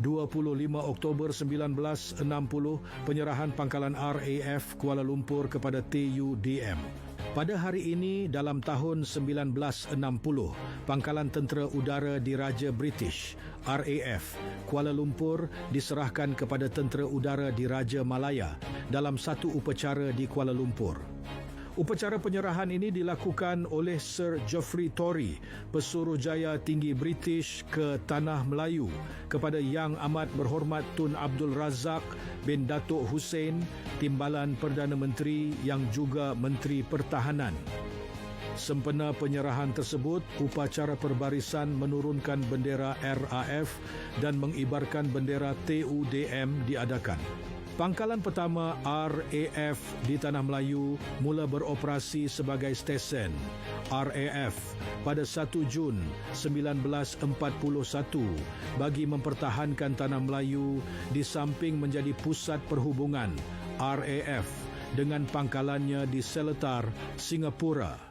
25 Oktober 1960 penyerahan pangkalan RAF Kuala Lumpur kepada TUDM. Pada hari ini dalam tahun 1960, Pangkalan Tentera Udara Diraja British RAF Kuala Lumpur diserahkan kepada Tentera Udara Diraja Malaya dalam satu upacara di Kuala Lumpur. Upacara penyerahan ini dilakukan oleh Sir Geoffrey Tory, Pesuruhjaya Tinggi British ke Tanah Melayu kepada Yang Amat Berhormat Tun Abdul Razak bin Datuk Hussein, Timbalan Perdana Menteri yang juga Menteri Pertahanan. Sempena penyerahan tersebut, upacara perbarisan menurunkan bendera RAF dan mengibarkan bendera TUDM diadakan. Pangkalan pertama RAF di Tanah Melayu mula beroperasi sebagai stesen RAF pada 1 Jun 1941 bagi mempertahankan Tanah Melayu di samping menjadi pusat perhubungan RAF dengan pangkalannya di Seletar, Singapura.